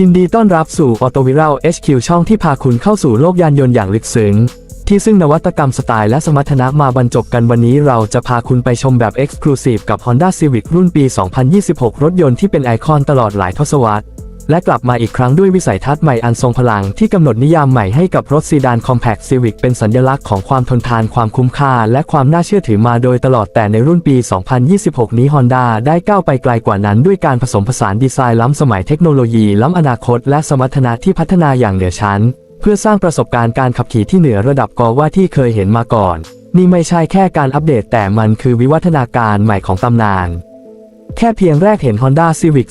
ยินดีต้อนรับสู่ Auto Viral HQ ช่องที่พาคุณเข้าสู่โลกยานยนต์อย่างลึกซึ้ง ที่ซึ่งนวัตกรรมสไตล์และสมรรถนะมาบรรจบกันวันนี้เราจะพาคุณไปชมแบบ Exclusive กับ Honda Civic รุ่นปี 2026 รถยนต์ที่เป็นไอคอนตลอดหลายทศวรรษ และกลับมาอีกครั้งด้วยวิสัยทัศน์ใหม่อันทรงพลังที่กำหนดนิยามใหม่ให้กับรถซีดาน Compact Civic เป็นสัญลักษณ์ของความทนทานความคุ้มค่า และความน่าเชื่อถือมาโดยตลอดแต่ในรุ่นปี 2026 นี้ Honda ได้ก้าวไปไกลกว่านั้นด้วยการผสมผสานดีไซน์ล้ำสมัยเทคโนโลยีล้ำอนาคต และสมรรถนะที่พัฒนาอย่างเหนือชั้น เพื่อสร้างประสบการณ์การขับขี่ที่เหนือระดับกว่าที่เคยเห็นมาก่อน นี่ไม่ใช่แค่การอัปเดตแต่มันคือวิวัฒนาการใหม่ของตำนาน แค่เพียงแรกเห็น Honda Civic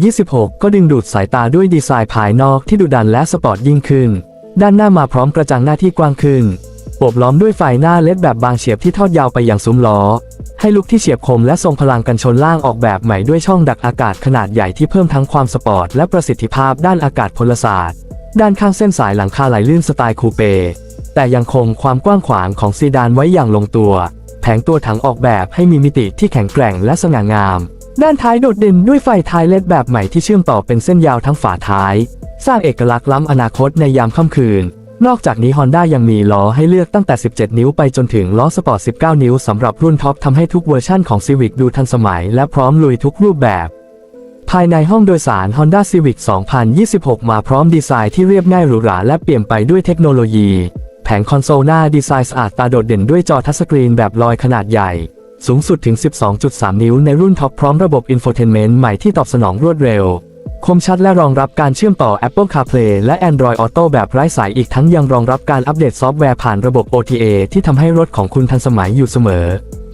2026 ก็ดึงดูดสายตาด้วยดีไซน์ภายนอกที่ดุดันและสปอร์ตยิ่งขึ้น ด้านหน้ามาพร้อมกระจังหน้าที่กว้างขึ้นโอบล้อมด้วยไฟหน้าเล็ดแบบบางเฉียบที่ทอดยาวไปอย่างซุ้มล้อ ให้ลุกที่เฉียบคมและทรงพลังกันชนล่างออกแบบใหม่ด้วยช่องดักอากาศขนาดใหญ่ที่เพิ่มทั้งความสปอร์ตและประสิทธิภาพด้านอากาศพลศาสตร์ ด้านข้างเส้นสายหลังคาไหลลื่นสไตล์คูเป แต่ยังคงความกว้างขวางของซีดานไว้อย่างลงตัว แผงตัวถังออกแบบให้มีมิติที่แข็งแกร่งและสง่างาม ด้านท้ายโดดเด่นด้วยไฟท้ายเลดแบบใหม่ที่เชื่อมต่อเป็นเส้นยาวทั้งฝาท้าย สร้างเอกลักษณ์ล้ำอนาคตในยามค่ำคืน นอกจากนี้ Honda ยังมีล้อให้เลือกตั้งแต่ 17 นิ้วไปจนถึงล้อสปอร์ต 19 นิ้วสำหรับรุ่นท็อปทำให้ทุกเวอร์ชั่นของ Civic ดูทันสมัยและพร้อมลุยทุกรูปแบบ ภายในห้องโดยสาร Honda Civic 2026 มาพร้อมดีไซน์ที่เรียบง่ายหรูหราและเปลี่ยมไปด้วยเทคโนโลยี แผงคอนโซลหน้าดีไซน์สะอาดตาโดดเด่นด้วยจอทัชสกรีนแบบลอยขนาดใหญ่ สูงสุดถึง 12.3 นิ้วในรุ่นท็อปพร้อมระบบ Infotainment ใหม่ที่ตอบสนองรวดเร็ว คมชัดและรองรับการเชื่อมต่อ Apple CarPlay และ Android Auto แบบไร้สายอีกทั้งยังรองรับการอัปเดตซอฟต์แวร์ผ่านระบบ OTA ที่ทำให้รถของคุณทันสมัยอยู่เสมอ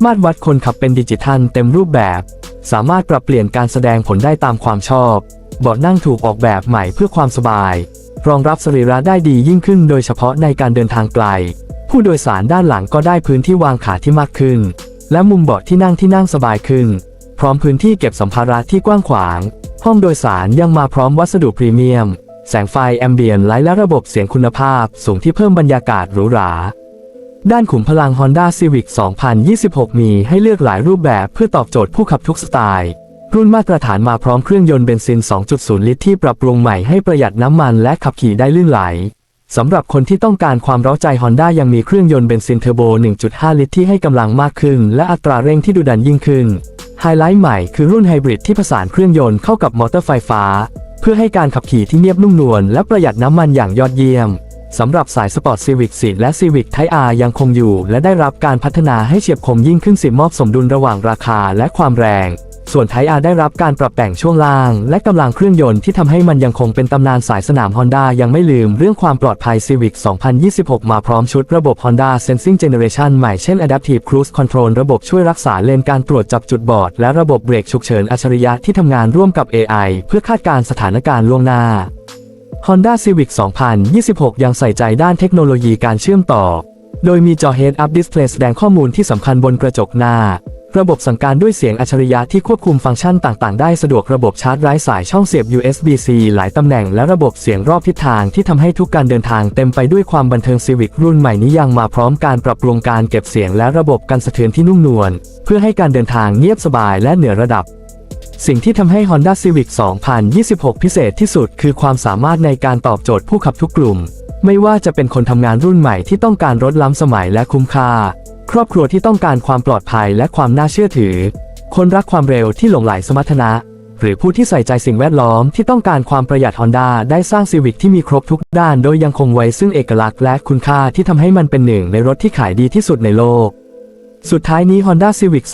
มาตรวัดคนขับเป็นดิจิทัลเต็มรูปแบบ สามารถปรับเปลี่ยนการแสดงผลได้ตามความชอบ เบาะนั่งถูกออกแบบใหม่เพื่อความสบาย รองรับสรีระได้ดียิ่งขึ้น โดยเฉพาะในการเดินทางไกล ผู้โดยสารด้านหลังก็ได้พื้นที่วางขาที่มากขึ้น และมุมเบาะที่นั่งที่นั่งสบายขึ้น พร้อมพื้นที่เก็บสัมภาระที่กว้างขวาง ห้องโดยสารยังมาพร้อมวัสดุพรีเมียม แสงไฟแอมเบียนไลท์และระบบเสียงคุณภาพสูงที่เพิ่มบรรยากาศหรูหราด้านขุมพลัง Honda Civic 2026 มีให้เลือกหลายรูปแบบเพื่อตอบโจทย์ผู้ขับทุกสไตล์ รุ่นมาตรฐานมาพร้อมเครื่องยนต์เบนซิน 2.0 ลิตรที่ปรับปรุงใหม่ให้ประหยัดน้ำมันและขับขี่ได้ลื่นไหล สำหรับคนที่ต้องการความเร้าใจ Honda ยังมีเครื่องยนต์เบนซินเทอร์โบ 1.5 ลิตรที่ให้กำลังมากขึ้น และอัตราเร่งที่ดุดันยิ่งขึ้น ไฮไลท์ใหม่คือรุ่นไฮบริดที่ผสานเครื่องยนต์เข้ากับมอเตอร์ไฟฟ้า เพื่อให้การขับขี่ที่เนียบนุ่มนวลและประหยัดน้ำมันอย่างยอดเยี่ยมสำหรับสายสปอร์ต Civic 4และ Civic Type R ยังคงอยู่ และได้รับการพัฒนาให้เฉียบคมยิ่งขึ้นสิมอบสมดุลระหว่างราคาและความแรง ส่วน Type R ได้รับการปรับแต่งช่วงล่าง และกำลังเครื่องยนต์ที่ทำให้มันยังคงเป็นตำนานสายสนาม Honda ยังไม่ลืมเรื่องความปลอดภัย Civic 2026 มาพร้อมชุดระบบ Honda Sensing Generation ใหม่เช่น Adaptive Cruise Control ระบบช่วยรักษาเลนการตรวจจับจุดบอด และระบบเบรกฉุกเฉินอัจฉริยะที่ทำงานร่วมกับ AI เพื่อคาดการสถานการณ์ล่วงหน้า Honda Civic 2026 ยังใส่ใจด้านเทคโนโลยีการเชื่อมต่อ โดยมีจอ Head-Up Display แสดงข้อมูลที่สำคัญบนกระจกหน้า ระบบสั่งการด้วยเสียงอัจฉริยะที่ควบคุมฟังก์ชันต่าง ๆ ได้สะดวกระบบชาร์จไร้สายช่องเสียบ USB-C หลายตำแหน่งและระบบเสียงรอบทิศทางที่ทำให้ทุกการเดินทางเต็มไปด้วยความบันเทิง Civic รุ่นใหม่นี้ยังมาพร้อมการปรับปรุงการเก็บเสียงและระบบกันสะเทือนที่นุ่มนวลเพื่อให้การเดินทางเงียบสบายและเหนือระดับ สิ่งที่ทำให้ Honda Civic 2026 พิเศษที่สุด คือความสามารถในการตอบโจทย์ผู้ขับทุกกลุ่ม ไม่ว่าจะเป็นคนทำงานรุ่นใหม่ที่ต้องการรถล้ำสมัยและคุ้มค่า ครอบครัวที่ต้องการความปลอดภัยและความน่าเชื่อถือ คนรักความเร็วที่หลงไหลสมรรถนะ หรือผู้ที่ใส่ใจสิ่งแวดล้อมที่ต้องการความประหยัด Honda ได้สร้าง Civic ที่มีครบทุกด้านโดยยังคงไว้ซึ่งเอกลักษณ์และคุณค่าที่ทำให้มันเป็นหนึ่งในรถที่ขายดีที่สุดในโลก สุดท้ายนี้ Honda Civic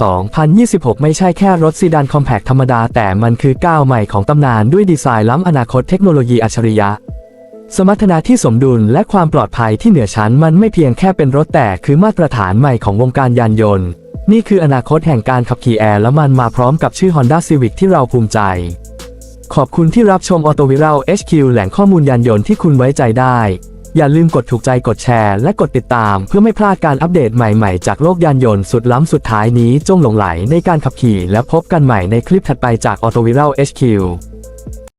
2026 ไม่ใช่แค่รถซีดานคอมแพคธรรมดา แต่มันคือก้าวใหม่ของตำนานด้วยดีไซน์ล้ำอนาคตเทคโนโลยีอัจฉริยะ สมรรถนะที่สมดุลและความปลอดภัยที่เหนือชั้นมันไม่เพียงแค่เป็นรถแต่คือมาตรฐานใหม่ของวงการยานยนต์ นี่คืออนาคตแห่งการขับขี่แอร์และมันมาพร้อมกับชื่อ Honda Civic ที่เราภูมิใจ ขอบคุณที่รับชม Auto Viral HQ แหล่งข้อมูลยานยนต์ที่คุณไว้ใจได้ อย่าลืมกดถูกใจกดแชร์ และกดติดตาม เพื่อไม่พลาดการอัปเดตใหม่ๆ จากโลกยานยนต์สุดล้ำสุดท้ายนี้จงหลงไหลในการขับขี่ และพบกันใหม่ในคลิปถัดไปจาก Auto Viral HQ